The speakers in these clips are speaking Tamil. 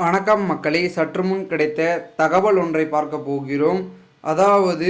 வணக்கம் மக்களே சற்று முன் கிடைத்த தகவல் ஒன்றை பார்க்க போகிறோம். அதாவது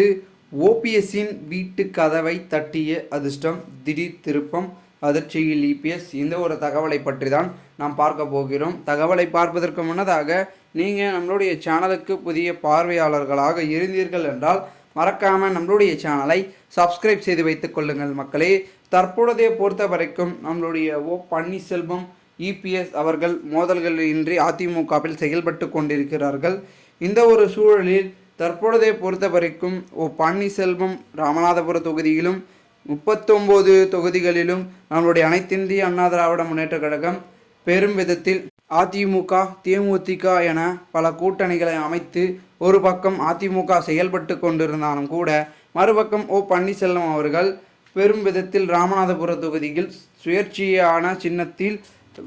ஓபிஎஸ்ஸின் வீட்டு கதவை தட்டிய அதிர்ஷ்டம் திடீர் திருப்பம் அதிர்ச்சியில் இபிஎஸ் இந்த ஒரு தகவலை பற்றி தான் நாம் பார்க்க போகிறோம். தகவலை பார்ப்பதற்கு முன்னதாக நீங்கள் நம்மளுடைய சேனலுக்கு புதிய பார்வையாளர்களாக இருந்தீர்கள் என்றால் மறக்காமல் நம்மளுடைய சேனலை சப்ஸ்கிரைப் செய்து வைத்துக் கொள்ளுங்கள் மக்களே. தற்பொழுதைய பொறுத்த வரைக்கும் நம்மளுடைய ஓ பன்னீர்செல்வம் இபிஎஸ் அவர்கள் மோதல்களின்றி அதிமுகவில் செயல்பட்டு கொண்டிருக்கிறார்கள். இந்த ஒரு சூழலில் தற்பொழுதைய பொறுத்த வரைக்கும் ஓ பன்னீர்செல்வம் ராமநாதபுர தொகுதியிலும் முப்பத்தொம்போது தொகுதிகளிலும் நம்மளுடைய அனைத்திந்திய அண்ணா திராவிட முன்னேற்ற கழகம் பெரும் விதத்தில் அதிமுக தேமுதிக என பல கூட்டணிகளை அமைத்து ஒரு பக்கம் அதிமுக செயல்பட்டு கொண்டிருந்தாலும் கூட மறுபக்கம் ஓ பன்னீர்செல்வம் அவர்கள் பெரும் விதத்தில் ராமநாதபுர தொகுதியில் சுயேட்சியான சின்னத்தில்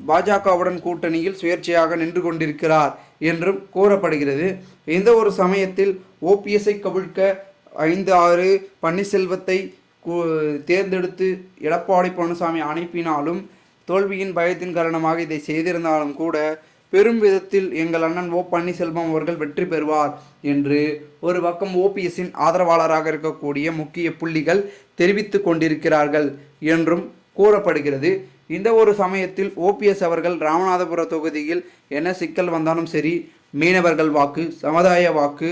பாஜகவுடன் கூட்டணியில் சுயேட்சையாக நின்று கொண்டிருக்கிறார் என்றும் கூறப்படுகிறது. எந்த ஒரு சமயத்தில் ஓபிஎஸ்ஐ கவிழ்க்க ஐந்து ஆறு பன்னீர்செல்வத்தை தேர்ந்தெடுத்து எடப்பாடி பழனிசாமி அனுப்பினாலும் தோல்வியின் பயத்தின் காரணமாக இதை செய்திருந்தாலும் கூட பெரும் விதத்தில் எங்கள் அண்ணன் ஓ பன்னீர்செல்வம் அவர்கள் வெற்றி பெறுவார் என்று ஒரு பக்கம் ஓபிஎஸ்ஸின் ஆதரவாளராக இருக்கக்கூடிய முக்கிய புள்ளிகள் தெரிவித்து கொண்டிருக்கிறார்கள் என்றும் கூறப்படுகிறது. இந்த ஒரு சமயத்தில் ஓபிஎஸ் அவர்கள் ராமநாதபுர தொகுதியில் என்ன சிக்கல் வந்தாலும் சரி மீனவர்கள் வாக்கு சமுதாய வாக்கு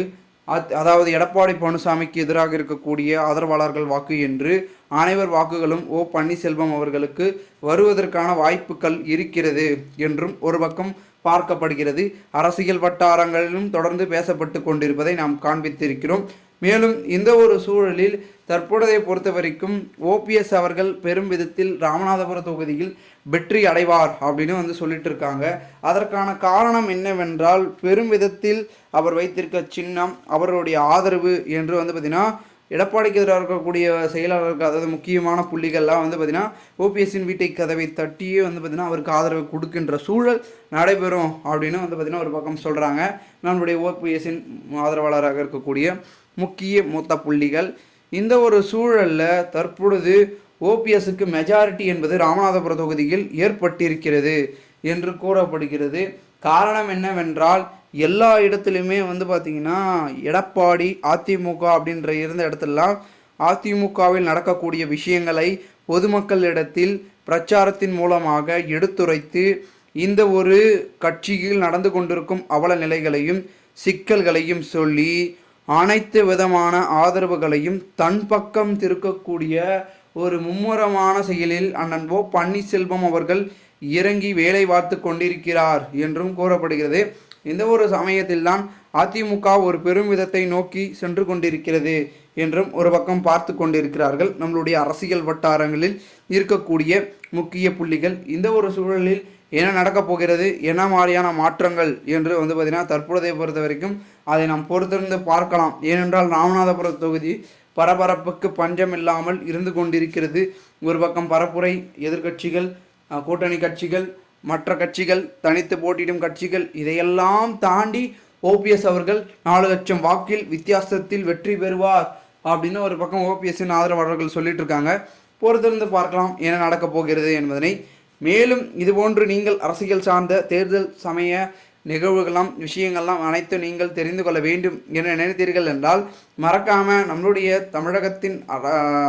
அத்- அதாவது எடப்பாடி பழனிசாமிக்கு எதிராக இருக்கக்கூடிய ஆதரவாளர்கள் வாக்கு என்று அனைவர் வாக்குகளும் ஓ பன்னீர்செல்வம் அவர்களுக்கு வருவதற்கான வாய்ப்புகள் இருக்கிறது என்றும் ஒரு பக்கம் பார்க்கப்படுகிறது. அரசியல் வட்டாரங்களிலும் தொடர்ந்து பேசப்பட்டு கொண்டிருப்பதை நாம் காண்பித்திருக்கிறோம். மேலும் இந்த ஒரு சூழலில் தற்பொழுதைய பொறுத்த வரைக்கும் ஓபிஎஸ் அவர்கள் பெரும் விதத்தில் ராமநாதபுர தொகுதியில் வெற்றி அடைவார் அப்படின்னு வந்து சொல்லிட்டு இருக்காங்க அதற்கான காரணம் என்னவென்றால் பெரும் விதத்தில் அவர் வைத்திருக்க சின்னம் அவருடைய ஆதரவு என்று வந்து பார்த்திங்கன்னா எடப்பாடிக்கு எதிராக இருக்கக்கூடிய செயலாளருக்கு அதாவது முக்கியமான புள்ளிகள்லாம் வந்து பார்த்திங்கன்னா ஓபிஎஸ்ஸின் வீட்டை கதவை தட்டியே வந்து பார்த்திங்கன்னா அவருக்கு ஆதரவு கொடுக்கின்ற சூழல் நடைபெறும் அப்படின்னு வந்து பார்த்தீங்கன்னா ஒரு பக்கம் சொல்கிறாங்க நம்மளுடைய ஓபிஎஸ்ஸின் ஆதரவாளராக இருக்கக்கூடிய முக்கிய மூத்த புள்ளிகள். இந்த ஒரு சூழலில் தற்பொழுது ஓபிஎஸ்க்கு மெஜாரிட்டி என்பது ராமநாதபுர தொகுதியில் ஏற்பட்டிருக்கிறது என்று கூறப்படுகிறது. காரணம் என்னவென்றால் எல்லா இடத்துலையுமே வந்து பார்த்திங்கன்னா எடப்பாடி அதிமுக அப்படின்ற இருந்த இடத்துலலாம் அதிமுகவில் நடக்கக்கூடிய விஷயங்களை பொதுமக்களிடத்தில் பிரச்சாரத்தின் மூலமாக எடுத்துரைத்து இந்த ஒரு கட்சியில் நடந்து கொண்டிருக்கும் அவல நிலைகளையும் சிக்கல்களையும் சொல்லி அனைத்து விதமான ஆதரவுகளையும் தன் பக்கம் திருக்கக்கூடிய ஒரு மும்முரமான செயலில் அண்ணன் ஓ பன்னீர்செல்வம் அவர்கள் இறங்கி வேலை பார்த்து கொண்டிருக்கிறார் என்றும் கூறப்படுகிறது. இந்த ஒரு சமயத்தில்தான் அதிமுக ஒரு பெருமிதத்தை நோக்கி சென்று கொண்டிருக்கிறது என்றும் ஒரு பக்கம் பார்த்து கொண்டிருக்கிறார்கள். நம்மளுடைய அரசியல் வட்டாரங்களில் இருக்கக்கூடிய முக்கிய புள்ளிகள் இந்த ஒரு சூழலில் என்ன நடக்கப் போகிறது என்ன மாதிரியான மாற்றங்கள் என்று வந்து பார்த்திங்கன்னா தற்பொழுதைய பொறுத்த வரைக்கும் அதை நாம் பொறுத்திருந்து பார்க்கலாம். ஏனென்றால் ராமநாதபுரம் தொகுதி பரபரப்புக்கு பஞ்சம் இல்லாமல் இருந்து கொண்டிருக்கிறது. ஒரு பக்கம் பரப்புரை எதிர்க்கட்சிகள் கூட்டணி கட்சிகள் மற்ற கட்சிகள் தனித்து போட்டியிடும் கட்சிகள் இதையெல்லாம் தாண்டி ஓபிஎஸ் அவர்கள் நாலு லட்சம் வாக்கில் வித்தியாசத்தில் வெற்றி பெறுவார் அப்படின்னு ஒரு பக்கம் ஓபிஎஸ்ஸின் ஆதரவாளர்கள் சொல்லிட்டு இருக்காங்க பொறுத்திருந்து பார்க்கலாம் என்ன நடக்கப் போகிறது என்பதனை. மேலும் இதுபோன்று நீங்கள் அரசியல் சார்ந்த தேர்தல் சமய நிகழ்வுகளாம் விஷயங்கள்லாம் அனைத்தும் நீங்கள் தெரிந்து கொள்ள வேண்டும் என நினைத்தீர்கள் என்றால் மறக்காமல் நம்மளுடைய தமிழகத்தின்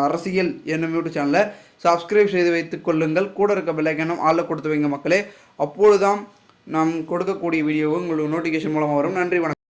அரசியல் என்னும் யூடியூப் சேனலை சப்ஸ்கிரைப் செய்து வைத்துக் கொள்ளுங்கள். கூட இருக்க பெல்லைக்கனும் ஆளில் கொடுத்து வைங்க மக்களே. அப்பொழுதுதான் நாம் கொடுக்கக்கூடிய வீடியோவும் உங்களுக்கு நோட்டிஃபிகேஷன் மூலமாக வரும். நன்றி வணக்கம்.